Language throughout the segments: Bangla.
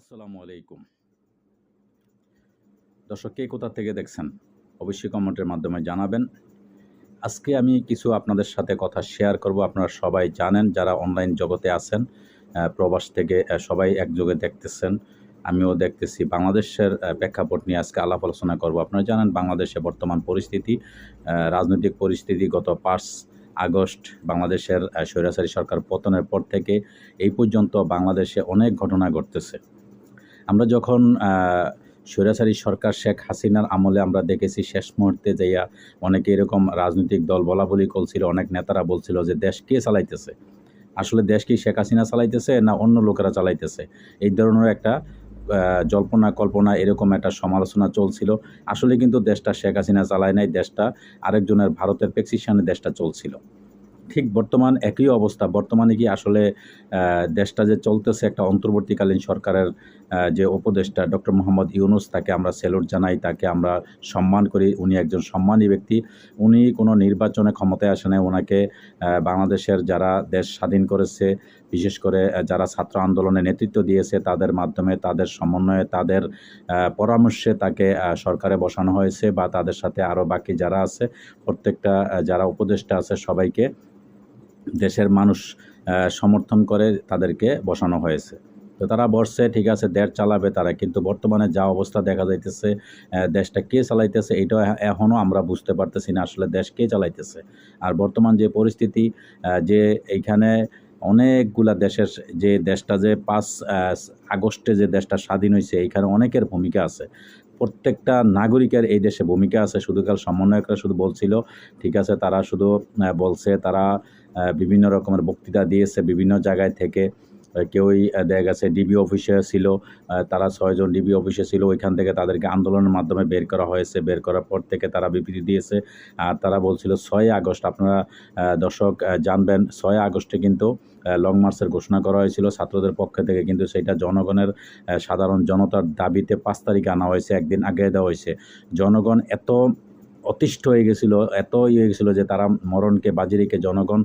আসসালামু আলাইকুম। দর্শক, কে কোথা থেকে দেখছেন, অবশ্যই কমেন্টের মাধ্যমে জানাবেন। আজকে আমি কিছু আপনাদের সাথে কথা শেয়ার করব। আপনারা সবাই জানেন, যারা অনলাইন জগতে আছেন প্রবাস থেকে সবাই একযোগে দেখতেছেন। আমিও দেখতেছি বাংলাদেশের প্রেক্ষাপট নিয়ে আজকে আলাপ আলোচনা করব। আপনারা জানেন, বাংলাদেশে বর্তমান পরিস্থিতি রাজনৈতিক পরিস্থিতি গত পাঁচ আগস্ট বাংলাদেশের স্বৈরাচারী সরকার পতনের পর থেকে এই পর্যন্ত বাংলাদেশে অনেক ঘটনা ঘটতেছে। আমরা যখন স্বৈরাচারী সরকার শেখ হাসিনার আমলে আমরা দেখেছি শেষ মুহূর্তে যাইয়া অনেকে এরকম রাজনৈতিক দল বলা বলি করছিল, অনেক নেতারা বলছিল যে দেশ কে চালাইতেছে? আসলে দেশ কি শেখ হাসিনা চালাইতেছে না অন্য লোকেরা চালাইতেছে? এই ধরনের একটা জল্পনা কল্পনা এরকম একটা সমালোচনা চলছিল। আসলে কিন্তু দেশটা শেখ হাসিনা চালায় নাই, দেশটা আরেকজনের ভারতের প্রেসক্রিপশনে দেশটা চলছিল। ঠিক বর্তমান একই অবস্থা। বর্তমানে কি আসলে দেশটা যে চলতেছে একটা অন্তর্বর্তীকালীন সরকারের যে উপদেষ্টা ডক্টর মোহাম্মদ ইউনুস, তাকে আমরা স্যালুট জানাই, তাকে আমরা সম্মান করি। উনি একজন সম্মানী ব্যক্তি। উনি কোনো নির্বাচনে ক্ষমতায় আসে নাই। ওনাকে বাংলাদেশের যারা দেশ স্বাধীন করেছে, বিশেষ করে যারা ছাত্র আন্দোলনে নেতৃত্ব দিয়েছে, তাদের মাধ্যমে, তাদের সমন্বয়ে, তাদের পরামর্শে তাকে সরকারে বসানো হয়েছে বা তাদের সাথে আরও বাকি যারা আছে, প্রত্যেকটা যারা উপদেষ্টা আছে সবাইকে দেশের মানুষ সমর্থন করে তাদেরকে বসানো হয়েছে। তো তারা বসছে, ঠিক আছে, দেশ চালাবে তারা, কিন্তু বর্তমানে যা অবস্থা দেখা যাইতেছে দেশটা কে চালাইতেছে, এটা এখনও আমরা বুঝতে পারতেছি না আসলে দেশ কে চালাইতেছে। আর বর্তমান যে পরিস্থিতি যে এইখানে অনেকগুলা দেশের যে দেশটা যে পাঁচ আগস্টে যে দেশটা স্বাধীন হয়েছে এইখানে অনেকের ভূমিকা আছে। প্রত্যেকটা নাগরিকের এই দেশে ভূমিকা আছে। শুধু কাল সমন্বয়করা শুধু বলছিল, ঠিক আছে, তারা শুধু বলছে, তারা বিভিন্ন রকমের বক্তৃতা দিয়েছে বিভিন্ন জায়গায় থেকে। কেউই দেখা গেছে ডিবি অফিসে ছিল তারা ছয়জন ডিবি অফিসে ছিল, ওইখান থেকে তাদেরকে আন্দোলনের মাধ্যমে বের করা হয়েছে। বের করার পর থেকে তারা বিবৃতি দিয়েছে। আর তারা বলছিল, ছয় আগস্ট, আপনারা দর্শক জানবেন, ছয় আগস্টে কিন্তু লং মার্চের ঘোষণা করা হয়েছিল। ছাত্রদের পক্ষ থেকে কিন্তু সেটা জনগণের সাধারণ জনতার দাবিতে পাঁচ তারিখে আনা হয়েছে, একদিন আগে দেওয়া হয়েছে। জনগণ এত অতিষ্ঠ হয়ে গেছিল, এত ইয়ে গেছিল যে তারা মরণকে বাজি রেখে জনগণ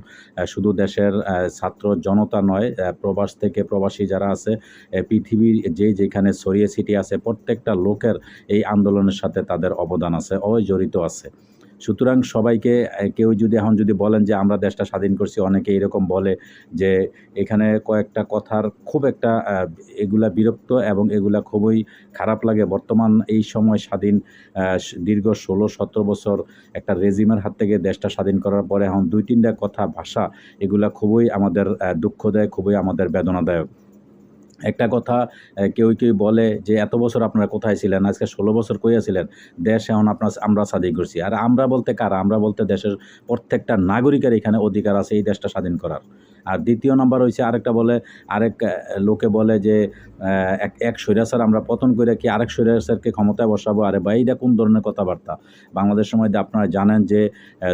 শুধু দেশের ছাত্র জনতা নয় প্রবাস থেকে প্রবাসী যারা আছে পৃথিবীর যে যেখানে ছড়িয়ে ছিটিয়ে আছে, প্রত্যেকটা লোকের এই আন্দোলনের সাথে তাদের অবদান আছে অয় জড়িত আছে। সুতরাং সবাইকে কেউ যদি এখন যদি বলেন যে আমরা দেশটা স্বাধীন করছি, অনেকে এরকম বলে যে এখানে কয়েকটা কথার খুব একটা এগুলা বিরক্ত এবং এগুলা খুবই খারাপ লাগে। বর্তমান এই সময় স্বাধীন দীর্ঘ ষোলো সতেরো বছর একটা রেজিমের হাত থেকে দেশটা স্বাধীন করার পরে এখন দুই তিনটা কথা, ভাষা এগুলা খুবই আমাদের দুঃখ দেয়, খুবই আমাদের বেদনাদায়ক। একটা কথা কেউ কেউ বলে যে, এত বছর আপনারা কোথায় ছিলেন? আজকে ষোলো বছর কইয়াছিলেন দেশ এখন আপনার, আমরা স্বাধীন করছি। আর আমরা বলতে কারা? আমরা বলতে দেশের প্রত্যেকটা নাগরিকের এখানে অধিকার আছে এই দেশটা স্বাধীন করার। আর দ্বিতীয় নম্বর হয়েছে আরেকটা বলে, আরেক লোকে বলে যে এক এক স্বৈরাচার আমরা পতন করে কি আরেক স্বৈরাচারকে ক্ষমতায় বসাবো? আরে বা এটা কোন ধরনের কথাবার্তা? বাংলাদেশ সময় আপনারা জানেন যে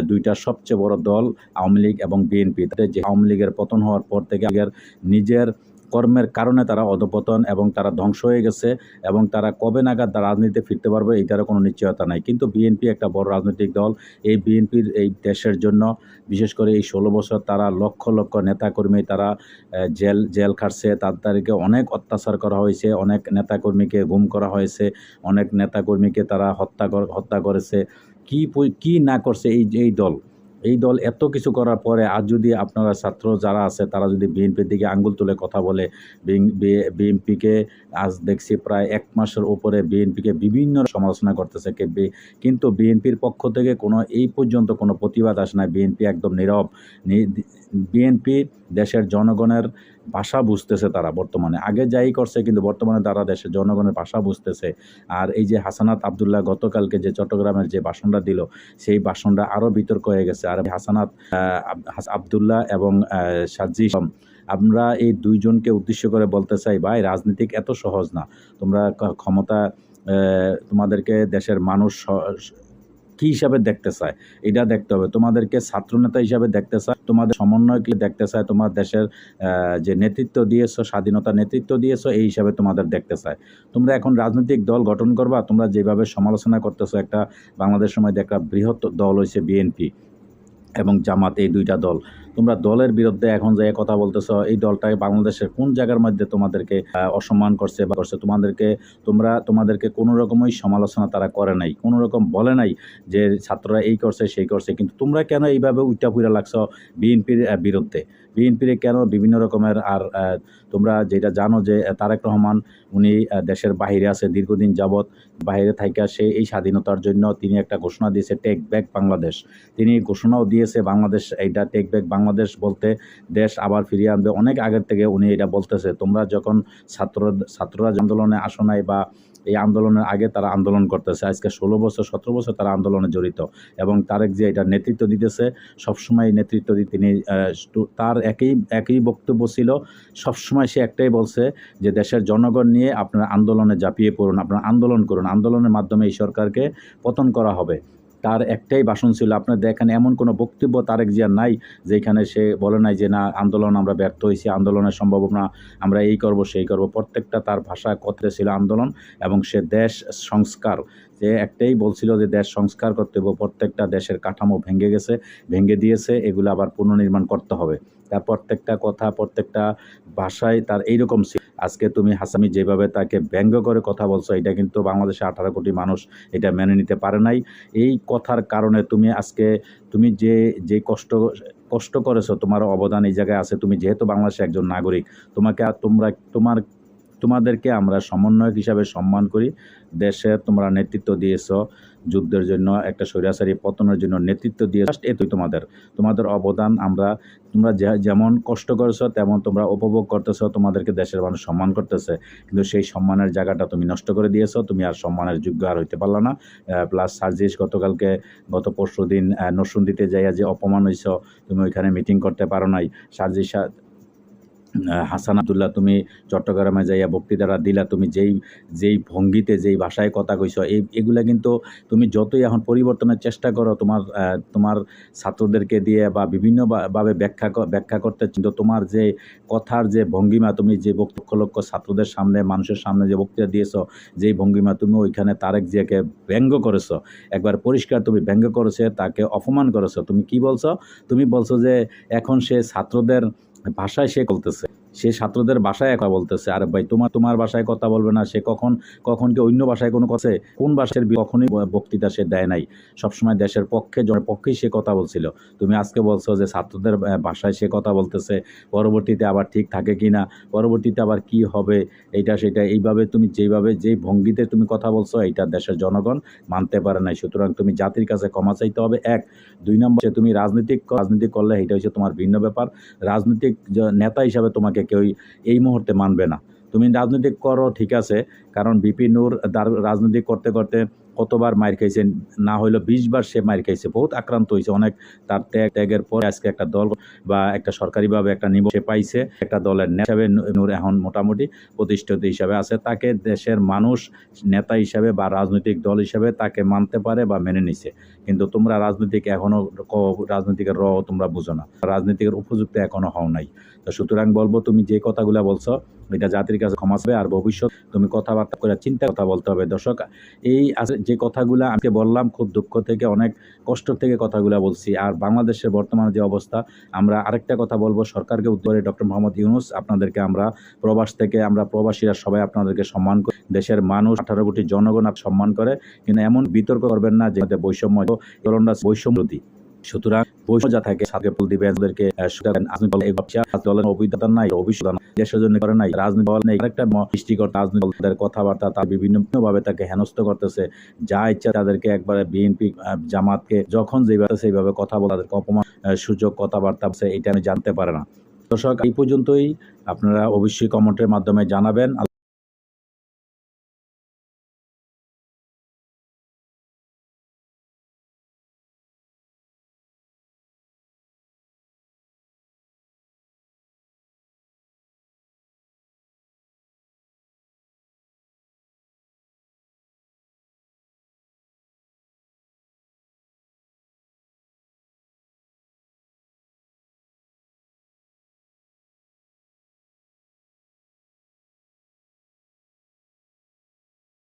দুইটা সবচেয়ে বড় দল আওয়ামী লীগ এবং বিএনপি। যে আওয়ামী লীগের পতন হওয়ার পর থেকে আগের নিজের কর্মের কারণে তারা অধপতন এবং তারা ধ্বংস হয়ে গেছে এবং তারা কবে নাগাদ রাজনীতিতে ফিরতে পারবে এইটারও কোনো নিশ্চয়তা নাই। কিন্তু বিএনপি একটা বড় রাজনৈতিক দল, এই বিএনপির এই দেশের জন্য, বিশেষ করে এই ষোলো বছর তারা লক্ষ লক্ষ নেতাকর্মী তারা জেল জেল খাটছে তাদেরকে অনেক অত্যাচার করা হয়েছে, অনেক নেতাকর্মীকে গুম করা হয়েছে, অনেক নেতাকর্মীকে তারা হত্যা হত্যা করেছে। কি কি না করছে এই এই দল? এই দল এত কিছু করার পরে আজ যদি আপনারা ছাত্র যারা আছে, তারা যদি বিএনপির দিকে আঙ্গুল তুলে কথা বলে বিএনপিকে আজ দেখছি প্রায় এক মাসের উপরে বিএনপিকে বিভিন্ন সমালোচনা করতেছে কিন্তু বিএনপির পক্ষ থেকে কোনো এই পর্যন্ত কোনো প্রতিবাদ আসে না বিএনপি একদম নীরব। বিএনপি দেশের জনগণের ভাষা বুঝতেছে তারা বর্তমানে। আগে যাই করছে, কিন্তু বর্তমানে তারা দেশের জনগণের ভাষা বুঝতেছে। আর এই যে হাসানাত আবদুল্লাহ গতকালকে যে চট্টগ্রামের যে ভাষণটা দিল, সেই ভাষণটা আরও বিতর্ক হয়ে গেছে। আর হাসানাত আবদুল্লাহ এবং সাজ্জি, আমরা এই দুইজনকে উদ্দেশ্য করে বলতে চাই, ভাই রাজনীতিক এত সহজ না। তোমরা ক্ষমতা তোমাদেরকে দেশের মানুষ কি হিসাবে দেখতে চায়? এটা দেখতে হবে। তোমাদেরকে ছাত্রনেতা হিসাবে দেখতে চায়। তোমাদের সমন্বয়কে দেখতে চায়। তোমার দেশের যে নেতৃত্ব দিয়েছ, স্বাধীনতা নেতৃত্ব দিয়েছ, এই হিসাবে তোমাদের দেখতে চায়। তোমরা এখন রাজনৈতিক দল গঠন করবা। তোমরা যেভাবে সমালোচনা করতেছো, একটা বাংলাদেশ সময় একটা বৃহৎ দল হয়েছে বিএনপি এবং জামাত, এই দুইটা দল। তোমরা দলের বিরুদ্ধে এখন যে কথা বলতেছো, এই দলটাকে বাংলাদেশের কোন জায়গার মধ্যে তোমাদেরকে অসম্মান করছে বা করছে? তোমাদেরকে, তোমরা, তোমাদেরকে কোনো রকমই সমালোচনা তারা করে নাই, কোনো রকম বলে নাই যে ছাত্ররা এই করছে, সেই করছে। কিন্তু তোমরা কেন এইভাবে উইটা পুইরা লাগছো বিএনপির বিরুদ্ধে? বিএনপির কেন বিভিন্ন রকমের আর তোমরা যেটা জানো যে তারেক রহমান, উনি দেশের বাহিরে আছে দীর্ঘদিন যাবৎ, বাহিরে থাইকা সে এই স্বাধীনতার জন্য তিনি একটা ঘোষণা দিয়েছে, টেক ব্যাক বাংলাদেশ তিনি ঘোষণাও দিয়েছে, বাংলাদেশ এইটা টেক ব্যাক বাংলাদেশ বলতে দেশ আবার ফিরিয়ে আনবে। অনেক আগের থেকে উনি এটা বলতেছে। তোমরা যখন ছাত্র ছাত্ররা আন্দোলনে আসো নাই বা এই আন্দোলনের আগে তারা আন্দোলন করতেছে, আজকে ষোলো বছর, সতেরো বছর তারা আন্দোলনে জড়িত এবং তারেক যে এটা নেতৃত্ব দিতেছে, সবসময় নেতৃত্ব দিয়ে তিনি তার একই একই বক্তব্য ছিল। সবসময় সে একটাই বলছে যে দেশের জনগণ নিয়ে আপনারা আন্দোলনে ঝাঁপিয়ে পড়ুন, আপনারা আন্দোলন করুন। আন্দোলনের মাধ্যমে এই সরকারকে পতন করা হবে। তার একটাই ভাষণ ছিল, আপনার দেখেন এমন কোনো বক্তব্য তারেক জিয়ার নাই, যেখানে সে বলে নাই যে, না, আন্দোলন আমরা ব্যর্থ হয়েছি, আন্দোলনের সম্ভাবনা আমরা এই করব, সেই করব। প্রত্যেকটা তার ভাষা কথা ছিল আন্দোলন এবং সে দেশ সংস্কার। যে একটাই বলছিল যে, দেশ সংস্কার করতে হবে, প্রত্যেকটা দেশের কাঠামো ভেঙে গেছে, ভেঙে দিয়েছে, এগুলো আবার পুনর্নির্মাণ করতে হবে। তার প্রত্যেকটা কথা, প্রত্যেকটা ভাষায় তার এইরকম ছিল। আজকে তুমি হাসামি যেভাবে তাকে ব্যঙ্গ করে কথা বলছো, এটা কিন্তু বাংলাদেশে আঠারো কোটি মানুষ এটা মেনে নিতে পারে নাই। এই কথার কারণে তুমি আজকে তুমি যে যে কষ্ট কষ্ট করেছ, তোমার অবদান এই জায়গায় আছে। তুমি যেহেতু বাংলাদেশে একজন নাগরিক, তোমাকে তোমরা, তোমার তোমাদেরকে আমরা সমন্বয়ক হিসাবে সম্মান করি। দেশে তোমরা নেতৃত্ব দিয়েছ, যুদ্ধের জন্য, একটা স্বৈরাচারী পতনের জন্য নেতৃত্ব দিয়ে এতই তোমাদের। তোমাদের অবদান আমরা, তোমরা যেমন কষ্ট করেছ, তেমন তোমরা উপভোগ করতেছো, তোমাদেরকে দেশের মানুষ সম্মান করতেছে। কিন্তু সেই সম্মানের জায়গাটা তুমি নষ্ট করে দিয়েছ, তুমি আর সম্মানের যোগ্য আর হইতে পারলা না। প্লাস সার্জিস গতকালকে, গত পরশু দিন নসুন দিতে যাইয়া যে অপমান হয়েছ তুমি ওইখানে মিটিং করতে পারো নাই। সার্জিস হাসান আবদুল্লাহ, তুমি চট্টগ্রামে যাইয়া বক্তৃতাটা দিলা, তুমি যেই যেই ভঙ্গিতে, যেই ভাষায় কথা কইছ, এই, এগুলা কিন্তু তুমি যতই এখন পরিবর্তনের চেষ্টা করো, তোমার তোমার ছাত্রদেরকে দিয়ে বা বিভিন্নভাবে ব্যাখ্যা ব্যাখ্যা করতে কিন্তু তোমার যে কথার যে ভঙ্গিমা, তুমি যে বক্তব্য লক্ষ ছাত্রদের সামনে, মানুষের সামনে যে বক্তৃতা দিয়েছ, যেই ভঙ্গিমা তুমি ওইখানে তারেক জিয়াকে ব্যঙ্গ করেছ, একবার পরিষ্কার তুমি ব্যঙ্গ করেছে, তাকে অপমান করেছ, তুমি কি বলছো? তুমি বলছো যে এখন সে ছাত্রদের ভাষায় সে বলতেছে। সে ছাত্রদের ভাষায় একা বলতেছে, আর ভাই, তোমার তোমার ভাষায় কথা বলবে না, সে কখন কখন কি অন্য ভাষায় কোনো কথা কোন ভাষার কখনই বক্তৃতা সে দেয় নাই। সবসময় দেশের পক্ষে, জনের পক্ষেই সে কথা বলছিল। তুমি আজকে বলছো যে ছাত্রদের ভাষায় সে কথা বলতেছে, পরবর্তীতে আবার ঠিক থাকে কি না পরবর্তীতে আবার কি হবে? এইটা, সেটা, এইভাবে তুমি যেইভাবে যেই ভঙ্গিতে তুমি কথা বলছো, এইটা দেশের জনগণ মানতে পারে নাই। সুতরাং তুমি জাতির কাছে ক্ষমা চাইতে হবে, এক। দুই নম্বর তুমি রাজনীতিক, রাজনীতি করলে এটা হচ্ছে তোমার ভিন্ন ব্যাপার। রাজনৈতিক নেতা হিসাবে তোমাকে কেউ এই মুহূর্তে মানবে না। তুমি রাজনীতি করো, ঠিক আছে, কারণ বিপি নূর রাজনীতি করতে করতে কতবার মার খাইছে, না হইল বিশ বার সে মার খাইছে, বহুত আক্রান্ত হয়েছে অনেক তার ত্যাগ, ত্যাগের পরে আজকে একটা দল বা একটা সরকারিভাবে একটা নিব সে পাইছে, একটা দলের হিসাবে নূর এখন মোটামুটি প্রতিষ্ঠিত হিসাবে আছে। তাকে দেশের মানুষ, নেতা হিসাবে বা রাজনৈতিক দল হিসাবে তাকে মানতে পারে বা মেনে নিছে। কিন্তু তোমরা রাজনৈতিক এখনও ক- রাজনীতিকের র তোমরা বুঝো না। রাজনীতিকের উপযুক্ত এখনও হও নাই। তো সুতরাং বলব, তুমি যে কথাগুলো বলছো, এটা জাতির কাছে ক্ষমা চাবে আর ভবিষ্যৎ তুমি কথাবার্তা করে চিন্তা কথা বলতে হবে। দর্শক, এই যে কথাগুলো আমি বললাম, খুব দুঃখ থেকে, অনেক কষ্ট থেকে কথাগুলো বলছি। আর বাংলাদেশের বর্তমানে যে অবস্থা, আমরা আরেকটা কথা বলব, সরকারকে উত্তরে ডক্টর মোহাম্মদ ইউনুস, আপনাদেরকে আমরা প্রবাস থেকে, আমরা প্রবাসীরা সবাই আপনাদেরকে সম্মান করি। দেশের মানুষ আঠারো কোটি জনগণ সম্মান করে, কিন্তু এমন বিতর্ক করবেন না যে, বৈষম্য বৈষম্যতি সুতরাং থাকে সাথে বল দলের অভিজ্ঞতা নাই দেশের জন্য করে নাই, রাজনীতি দল নেই, আরেকটা সৃষ্টিকর রাজনীতি দলের কথাবার্তা, তার তাকে হেনস্থ করতেছে, যা ইচ্ছা তাদেরকে একবারে বিএনপি জামাতকে যখন যেভাবে সেইভাবে কথা বলে অপমান সুযোগ কথাবার্তা এটা আমি জানতে পারে না। দর্শক, এই পর্যন্তই। আপনারা অবশ্যই কমেন্টের মাধ্যমে জানাবেন।